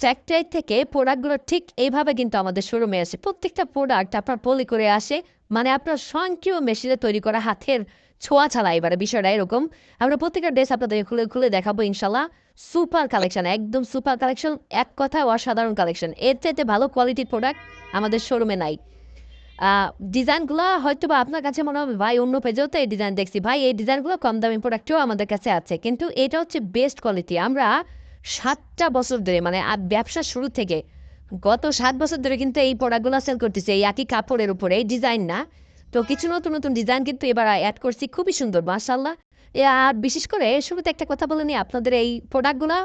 Factory থেকে প্রোডাক্টগুলো ঠিক এইভাবে কিন্তু আমাদের শোরুমে আসে। প্রত্যেকটা প্রোডাক্ট আপনার পলি করে আসে মানে আপনার স্বয়ংক্রিয় মেশিনে তৈরি করা হাতের ছোঁয়া ছাড়া এবারে বিষয়টা এরকম। আমরা প্রত্যেকটা ড্রেস আপনাদের খুলে খুলে দেখাবো ইনশাল্লাহ সুপার কালেকশন একদম সুপার কালেকশন এক কথায় অসাধারণ কালেকশন এর চাইতে ভালো কোয়ালিটির প্রোডাক্ট আমাদের শোরুমে নাই। ডিজাইনগুলো হয়তো বা আপনার কাছে মনে হবে, ভাই, অন্য পেজেও তো এই ডিজাইন দেখছি। ভাই, এই ডিজাইনগুলো কম দামি প্রোডাক্টও আমাদের কাছে আছে, কিন্তু এটা হচ্ছে বেস্ট কোয়ালিটি আমরা সাতটা বছর ধরে মানে ব্যবসা শুরু থেকে গত সাত বছর ধরে কিন্তু এই প্রোডাক্টগুলো সেল করতেছে, এই একই কাপড়ের উপরে, এই ডিজাইন না। তো কিছু নতুন নতুন ডিজাইন কিন্তু এবার অ্যাড করছি, খুবই সুন্দর মার্শাল্লাহ আর বিশেষ করে শুরুতে একটা কথা বলে নিই, আপনাদের এই প্রোডাক্টগুলো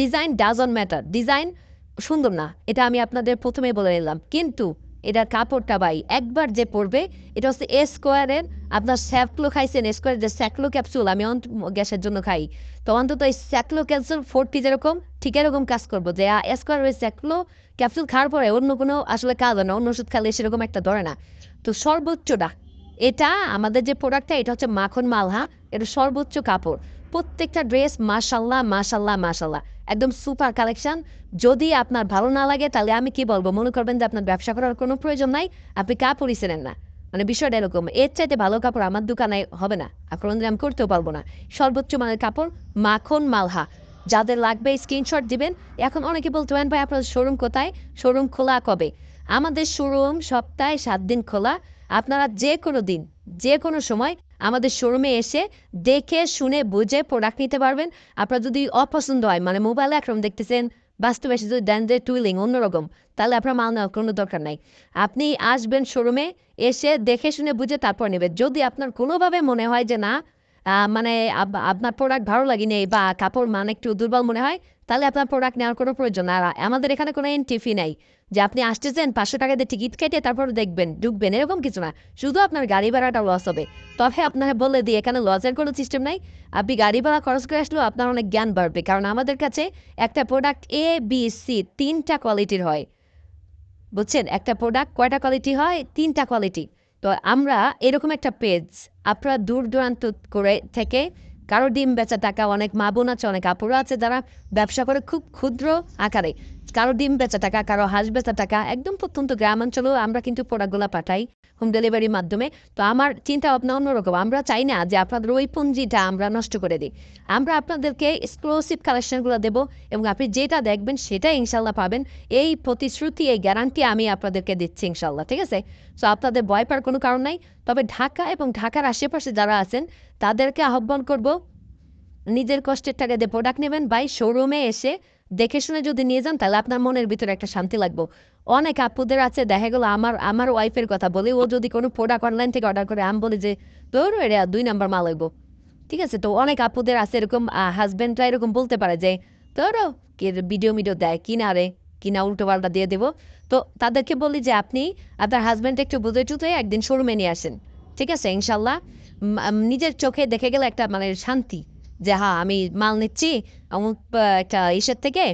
ডিজাইন ডাজন ম্যাটার ডিজাইন সুন্দর না, এটা আমি আপনাদের প্রথমেই বলে নিলাম। কিন্তু এটার কাপড়টা ভাই, একবার যে পরবে, এটা হচ্ছে এ স্কোয়ারের আপনার স্যাকলো খাইছেন এ স্কোয়ারের যে স্যাকলো ক্যাপসুল আমি অন্ত, গ্যাসের জন্য খাই। তো অন্তত এই স্যাকলো ক্যাপসুল ফোরটি যেরকম ঠিক এরকম কাজ করব যে এ স্কোয়ার ওই স্যাকলো ক্যাপসুল খাওয়ার পরে অন্য কোনো আসলে কাজ হয় না, অন্য ওষুধ খেলে সেরকম একটা ধরে না। তো সর্বোচ্চটা, এটা আমাদের যে প্রোডাক্টটা এটা হচ্ছে মাখন মালহা, এটা সর্বোচ্চ কাপড়। প্রত্যেকটা ড্রেস মাশাল্লাহ মাশাল্লাহ মাশাল্লাহ। একদম সুপার কালেকশন। যদি আপনার ভালো না লাগে, তাহলে আমি কি বলব? মনে করবেন যে আপনার ব্যবসা করার কোনো প্রয়োজন নাই, আপনি কাপড়ই চেনেন না। মানে বিষয়টা এরকম, এর চাইতে ভালো কাপড় আমার দোকানে হবে না কোনোদিন আমি করতেও পারব না। সর্বোচ্চ মানের কাপড় মাখন মালহা। যাদের লাগবে স্ক্রিনশট দিবেন। এখন অনেকে বলতে পারেন, ভাই আপনার শোরুম কোথায়? শোরুম খোলা কবে? আমাদের শোরুম সপ্তাহে সাত দিন খোলা। আপনারা যে কোনো দিন যে কোনো সময় আমাদের শোরুমে এসে দেখে, শুনে, বুঝে প্রোডাক্ট নিতে পারবেন। আপনার যদি অপছন্দ হয় মানে মোবাইলে একরকম দেখতেছেন, বাস্তবে এসে যদি দেন টুইলিং অন্যরকম, তাহলে আপনার মাল নেওয়ার কোনো দরকার নাই। আপনি আসবেন শোরুমে এসে দেখে, শুনে, বুঝে তারপর নেবেন। যদি আপনার কোনোভাবে মনে হয় যে না মানে আপ- আপনার প্রোডাক্ট ভালো লাগেনি বা কাপড় মান একটু দুর্বল মনে হয় তাহলে আপনার প্রোডাক্ট নেওয়ার কোনো প্রয়োজন আর আমাদের এখানে কোনো এন্ট্রি ফি নাই। যে আপনি আসতেছেন, পাঁচশো টাকা দিয়ে টিকিট কেটে তারপর দেখবেন, ঢুকবেন, এরকম কিছু না। শুধু আপনার গাড়ি ভাড়াটা লস হবে। তবে আপনাকে বলে দিই, এখানে লসের কোনো সিস্টেম নাই। আপনি গাড়ি ভাড়া খরচ করে আসলেও আপনার অনেক জ্ঞান বাড়বে। কারণ আমাদের কাছে একটা প্রোডাক্ট এ বি সি তিনটা কোয়ালিটির হয়। বুঝছেন? একটা প্রোডাক্ট কয়টা কোয়ালিটি হয়? তিনটা কোয়ালিটি তো আমরা এরকম একটা পেজ আপনারা দূর দূরান্ত করে থেকে কারও ডিম বেচা টাকা অনেক মা বোন আছে, অনেক আপুরা আছে যারা ব্যবসা করে খুব ক্ষুদ্র আকারে। কারও ডিম বেচা টাকা, কারও হাঁস বেচা টাকা, একদম প্রত্যন্ত গ্রামাঞ্চলেও আমরা কিন্তু প্রোডাক্টগুলো পাঠাই হোম ডেলিভারির মাধ্যমে। তো আমার চিন্তা ভাবনা অন্যরকম, আমরা চাই না যে আপনাদের ওই পুঞ্জিটা আমরা নষ্ট করে দিই। আমরা আপনাদেরকে এক্সক্লুসিভ কালেকশনগুলো দেবো এবং আপনি যেটা দেখবেন সেটা ইনশাল্লাহ পাবেন। এই প্রতিশ্রুতি, এই গ্যারান্টি আমি আপনাদেরকে দিচ্ছি ইনশাল্লাহ ঠিক আছে? সো আপনাদের ভয় পাওয়ার কোনো কারণ নাই। তবে ঢাকা এবং ঢাকার আশেপাশে যারা আছেন, তাদেরকে আহ্বান করব, নিজের কষ্টের টাকা দিয়ে প্রোডাক্ট নেবেন বাই শোরুমে এসে দেখে শুনে যদি নিয়ে যান, তাহলে আপনার মনের ভিতরে একটা শান্তি লাগবো। অনেক আপুদের আছে, দেখা গেলো আমার আমার ওয়াইফের কথা বলি, ও যদি কোনো প্রোডাক্ট অনলাইন থেকে অর্ডার করে, আমি বলি যে তোর এটা দুই নাম্বার মাল হইব। ঠিক আছে? তো অনেক আপুদের আছে এরকম হাজব্যান্ডরা এরকম বলতে পারে যে তোরও কি ভিডিও মিডিও দেয় কিনা রে? কিনা উল্টো পাল্টা দিয়ে দেবো? তো তাদেরকে বলি যে, আপনি আপনার হাজব্যান্ড একটু বুঝে টুঝে একদিন শোরুমে নিয়ে আসেন। ঠিক আছে? ইনশাল্লাহ। নিজের চোখে দেখে গেলে একটা মানে শান্তি। যে হ্যাঁ আমি মাল নিচ্ছি, অমুক একটা ইসের থেকে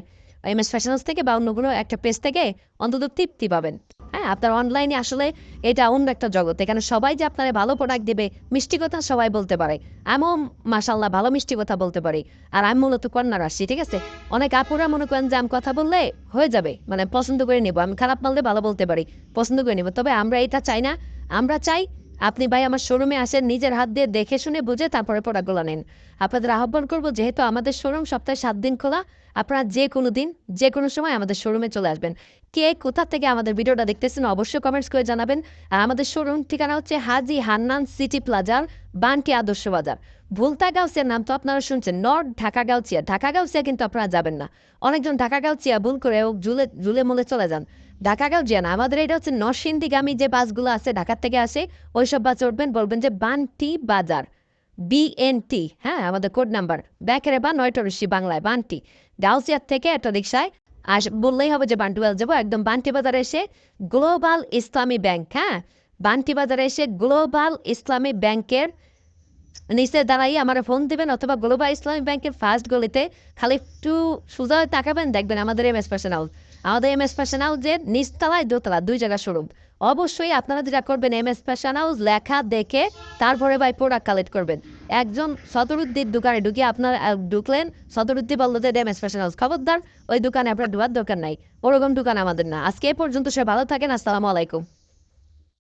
এম এস ফ্যাশনস থেকে বা অন্য কোনো একটা পেজ থেকে অন্তত তৃপ্তি পাবেন। হ্যাঁ আপনার অনলাইনে আসলে এটা অন্য একটা জগৎ। এখানে সবাই যে আপনারা ভালো প্রোডাক্ট দেবে, মিষ্টি কথা সবাই বলতে পারে। আমিও মাসাল্লাহ ভালো মিষ্টি কথা বলতে পারি। আর আমি মূলত কন্যার আসছি ঠিক আছে? অনেক আপুরা মনে করেন যে, আমি কথা বললে হয়ে যাবে মানে পছন্দ করে নেব। আমি খারাপ মাললে ভালো বলতে পারি, পছন্দ করে নেব। তবে আমরা এটা চাই না। আমরা চাই আপনি ভাই আমার শোরুমে আসেন, নিজের হাত দিয়ে দেখে শুনে বুঝে তারপরে প্রোডাক্টগুলো নেন। আপনাদের আহ্বান করব, যেহেতু আমাদের শোরুম সপ্তাহে সাত দিন খোলা, আপনারা যে কোনো দিন, যে কোনো সময় আমাদের শোরুমে চলে আসবেন। কে কোথা থেকে আমাদের ভিডিওটা দেখতেছেন অবশ্যই কমেন্টস করে জানাবেন। আর আমাদের শোরুম ঠিকানা হচ্ছে হাজি হান্নান সিটি প্লাজার, বানটি আদর্শ বাজার। ভুলতা গাউসিয়ার নাম তো আপনারা শুনছেন, নর্থ ঢাকা গাউচিয়া ঢাকা গাউচিয়া কিন্তু আপনারা যাবেন না। অনেকজন ঢাকা গাউচিয়া ভুল করে ও জুলে জুলে মুলে চলে যান। ঢাকা গাউচিয়া না আমাদের এটা হচ্ছে নরসিংদীগামী যে বাসগুলো আছে, ঢাকার থেকে আসে, ওইসব বাস উঠবেন, বলবেন যে বানটি বাজার বিএনটি হ্যাঁ আমাদের কোড নাম্বার ব্যাকেরে বা নয়টরসি বাংলায়, বানটি। গাউসিয়ার থেকে একটা রিক্সায় আস বললেই হবে যে বান্টুয়াল যাব, একদম বান্টি বাজারে এসে গ্লোবাল ইসলামী ব্যাংক হ্যাঁ বান্টি বাজারে এসে গ্লোবাল ইসলামী ব্যাংকের নিচে দাঁড়াই আমার ফোন দিবেন অথবা গ্লোবাল ইসলামী ব্যাংকের ফার্স্ট গলিতে খালি একটু সোজা তাকাবেন, দেখবেন আমাদের এম এস হাউস আমাদের এম এস ফ্যাশন হাউসের নিচতলায়, দোতলা, দুই জায়গা শোরুম অবশ্যই আপনারা যেটা করবেন এম এস ফ্যাশন হাউস লেখা দেখে তারপরে ভাই প্রোডাক্ট কালেক্ট করবেন। একজন সদরুদ্দির দোকানে ঢুকে আপনার ঢুকলেন সদরুদ্দি বলল যে এম এস ফ্যাশন হাউস খবরদার, ওই দোকানে আপনার ঢুয়ার দোকান নাই। ওরকম দোকান আমাদের না। আজকে এ পর্যন্ত সে ভালো থাকেন, আসসালামু আলাইকুম।